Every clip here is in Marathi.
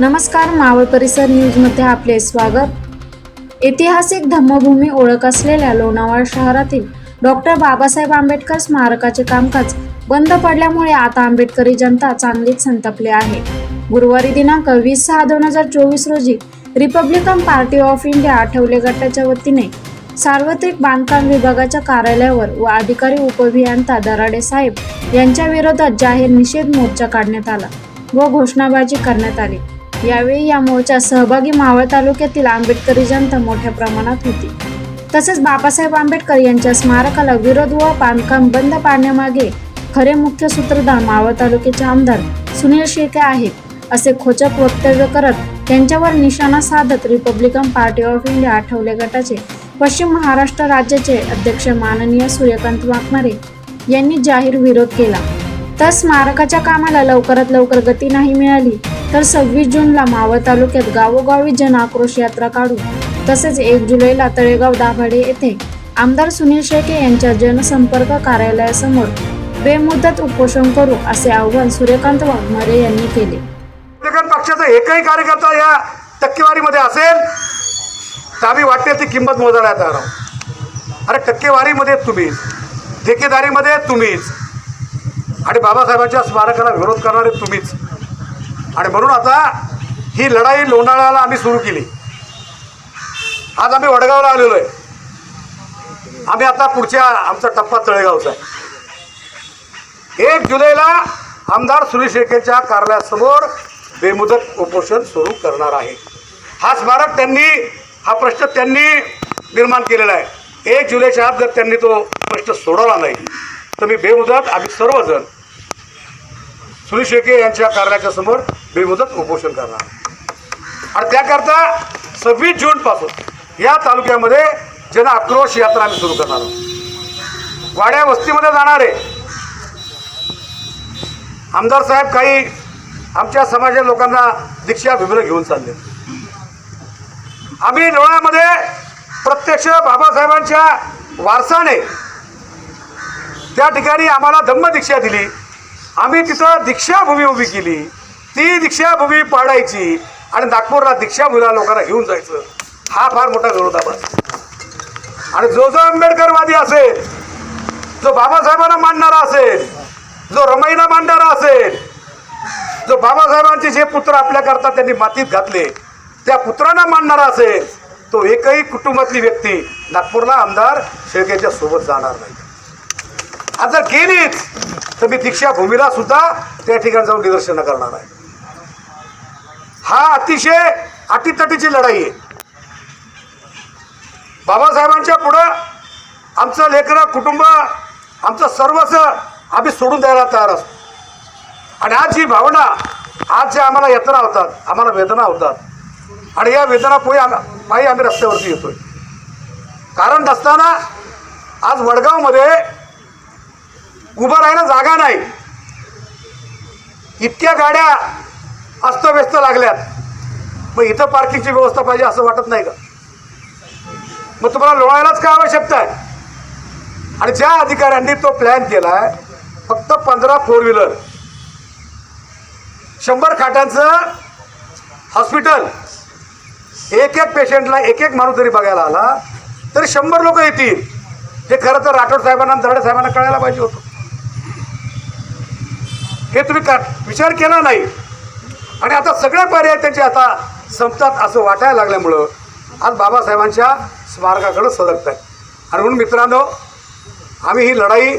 नमस्कार मावळ परिसर न्यूजमध्ये आपले स्वागत. ऐतिहासिक धम्मभूमी ओळख असलेल्या लोणावळा शहरातील डॉक्टर बाबासाहेब आंबेडकर स्मारकाचे कामकाज बंद पडल्यामुळे आता आंबेडकरी जनता चांगलीच संतापली आहे. गुरुवारी दिनांक वीस सहा दोन हजार चोवीस रोजी Republican Party of India Athawale गटाच्या वतीने सार्वत्रिक बांधकाम विभागाच्या कार्यालयावर व अधिकारी उपअभियंता दराडे साहेब यांच्या विरोधात जाहीर निषेध मोर्चा काढण्यात आला व घोषणाबाजी करण्यात आली. यावेळी या मोर्चात सहभागी मावळ तालुक्यातील आंबेडकरी जनता मोठ्या प्रमाणात होती. तसेच बाबासाहेब आंबेडकर यांच्या स्मारकाला विरोध व बांधकाम बंद पाडण्यामागे खरे मुख्य सूत्रधार मावळ तालुक्याचे आमदार सुनील शेळके आहेत असे खोचक वक्तव्य करत त्यांच्यावर निशाणा साधत Republican Party of India Athawale गटाचे पश्चिम महाराष्ट्र राज्याचे अध्यक्ष माननीय सूर्यकांत वाकमारे यांनी जाहीर विरोध केला. तर स्मारकाच्या कामाला लवकरात लवकर गती नाही मिळाली तर सव्वीस जूनला मावळ तालुक्यात गावोगावी जन आक्रोश यात्रा काढू. तसेच एक जुलैला तळेगाव दाभाडे येथे आमदार सुनील शेळके यांच्या जनसंपर्क कार्यालयासमोर बेमुदत उपोषण करू असे आव्हान सूर्यकांत वाघमारे यांनी केले. पक्षाचा एकही कार्यकर्ता या टक्केवारीमध्ये असेल तर आम्ही वाटते ती किंमत मोजायला तयार अरे टक्केवारीमध्ये तुम्हीच ठेकेदारीमध्ये तुम्हीच आणि बाबासाहेबांच्या स्मारकाला विरोध करणारे तुम्हीच. आणि म्हणून आता ही लढाई लोणाळ्याला आम्ही सुरू केली. आज आम्ही वडगावला आलेलो आहे. आम्ही आता पुढच्या आमचा टप्पा तळेगावचा. आहे एक जुलैला आमदार सुनील शेळकेंच्या कार्यालयासमोर बेमुदत उपोषण सुरू करणार आहे. हा स्मारक त्यांनी हा प्रश्न त्यांनी निर्माण केलेला आहे. एक जुलैच्या आत जर त्यांनी तो प्रश्न सोडवला नाही तर मी बेमुदत आम्ही सर्वजण सुनील शेळके यांच्या कार्यालयाच्या समोर बेमुदत उपोषण करणार. आणि त्याकरता सव्वीस जूनपासून या तालुक्यामध्ये जन आक्रोश यात्रा आम्ही सुरू करणार आहोत. वाड्या वस्तीमध्ये जाणारे आमदार साहेब काही आमच्या समाजाच्या लोकांना दीक्षा भिमर घेऊन चालले. आम्ही डोळ्यामध्ये प्रत्यक्ष बाबासाहेबांच्या वारसाने त्या ठिकाणी आम्हाला धम्मदीक्षा दिली. आम्ही तिथं दीक्षाभूमी उभी केली. ती दीक्षाभूमी पाडायची आणि नागपूरला दीक्षाभूमीला लोकांना घेऊन जायचं. हा फार मोठा विरोधाभास आणि जो जो आंबेडकरवादी असेल जो बाबासाहेबांना मांडणारा असेल जो रमाईला मांडणारा असेल जो बाबासाहेबांचे जे पुत्र आपल्याकरता त्यांनी मातीत घातले त्या पुत्रांना मांडणारा असेल तो एकही कुटुंबातली व्यक्ती नागपूरला आमदार शेळकेच्या सोबत जाणार नाही. आता गेलीच. तर मी दीक्षाभूमीला सुद्धा त्या ठिकाणी जाऊन निदर्शनं करणार आहे. हा अतिशय अटीतटीची लढाई आहे. बाबासाहेबांच्या पुढं आमचं लेकरं कुटुंब आमचं सर्वच आम्ही सोडून द्यायला तयार असतो. आणि आज ही भावना आज जे आम्हाला यातना होतात आम्हाला वेदना होतात. आणि या वेदना पोई आम पायी आम्ही रस्त्यावरती येतोय. कारण नसताना आज वडगावमध्ये उभं राहायला जागा नाही. इतक्या गाड्या अस्तव्यस्त लागल्यात. मग इथं पार्किंगची व्यवस्था पाहिजे असं वाटत नाही का? मग तुम्हाला लोळायलाच काय आवश्यकता आहे? आणि ज्या अधिकाऱ्यांनी तो प्लॅन केला आहे फक्त पंधरा फोर व्हीलर शंभर खाटांचं हॉस्पिटल एक एक पेशंटला एक एक माणूस जरी बघायला आला तरी शंभर लोक येतील. हे खरं तर राठोड साहेबांना दरडे साहेबांना कळायला पाहिजे होतं. हे तुम्ही का विचार केला नाही? आणि आता सगळे पर्याय त्यांचे आता संपतात असं वाटायला लागल्यामुळं आज बाबासाहेबांच्या स्मारकाकडं सलगत आहे आणि म्हणून मित्रांनो आम्ही ही लढाई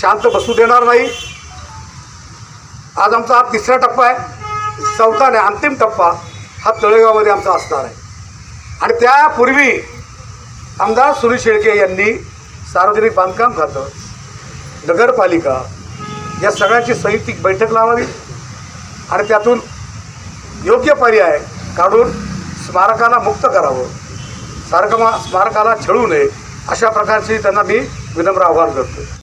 शांत बसू देणार नाही. आज आमचा हा तिसरा टप्पा आहे. चौथा आणि अंतिम टप्पा हा तळेगावमध्ये आमचा असणार आहे. आणि त्यापूर्वी आमदार सुनील शेळके यांनी सार्वजनिक बांधकाम खातं नगरपालिका या सगळ्यांची संयुक्तिक बैठक लावावी आणि त्यातून योग्य पर्याय काढून स्मारकाला मुक्त करावं. सारखं स्मारकाला छळू नये. अशा प्रकारची त्यांना मी विनम्र आव्हान करतो